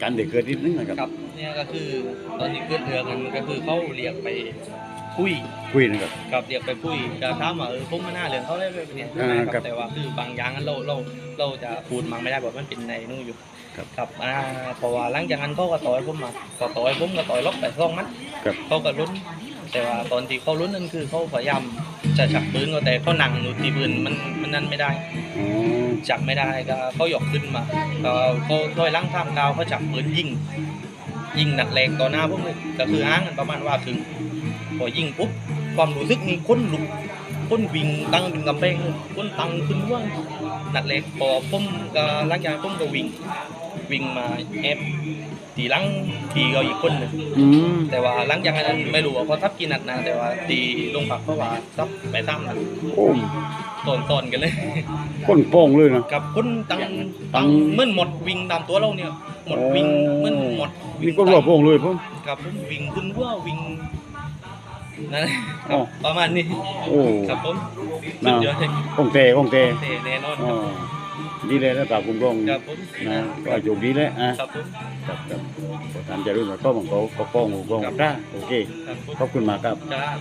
การณ์ที่เกิดนิดนึงนะครับครับเนี่ยก็คือตอนที่เกิดเรื่องกันก็คือเขาเรียกไปคุยคุยนะครับ กับเรียกไปคุยจะถามว่าเออผมมาหน้าเรื่องเขาได้ไหมเนี่ยอ่าคครัรับบแต่ว่าคือบางอย่างนั้นเราเราเราจะพูดมันไม่ได้เพราะมันเป็นในนู่นอยู่ครับครับอ่าเพราะว่าหลังจากนั้นเขาก็ต่อยผมมาพอต่อยผมก็ต่อยล็อกแต่ซองมันครับ เขาก็ลุ้น แต่ว่าตอนที่เขาลุ้นนั่นคือเขาพยายามจะฉักปืนก็แต่เขาหนังอยู่ที่ปืนมันมันนั่นไม่ได้อ๋อจับไม่ได้ก็เขาหยอกขึ้นมาก็เขาถอยหลังท่ามกาวเขาจับปืนยิงยิงนัดแรงต่อหน้าพวกเลยก็คืออ้างกันประมาณว่าถึงพอยิงปุ๊บความรู้สึกนี่คนลุก คนวิ่งตั้งเป็นกำแพงเลยคนตั้งขึ้นว่างนัดแรกพอผมก็หลังจากผมก็วิ่งวิ่งมาแอบตีหลังตีเขาอีกคนหนึ่งอืมแต่ว่าหลังจากนั้นไม่รู้ว่าเขาทับกี่นัดนะแต่ว่าตีลงผักเพราะว่าทับไปซ้ำนัดโอ้ตอนๆกันเลยคนโป้งเลยนะกับคนตังตัตังงเหมื่อนหมดวิ่งตามตัวเราเนี่ยหมดวิ่งโอ้เหมื่อนหมดนี่ก็รัวโป้งเลยผมกับผมวิ่งขึ้นว่าวิ่ง นั่นแหละคอ๋รัอบประมาณนี้โอ้ครับผมน่าสุดยอดเลยคงเตะคงเตะเท่แน่นอนอ๋อดีเลยนะตาคุณกล้องครับผมนะก็โชคดีเลยอะครับผมครับครับขอทานจะรุ่นมาก็ของเขาก็ป้องของกล้องครับได้โอเค ครับผมขอบคุณมากครับครับ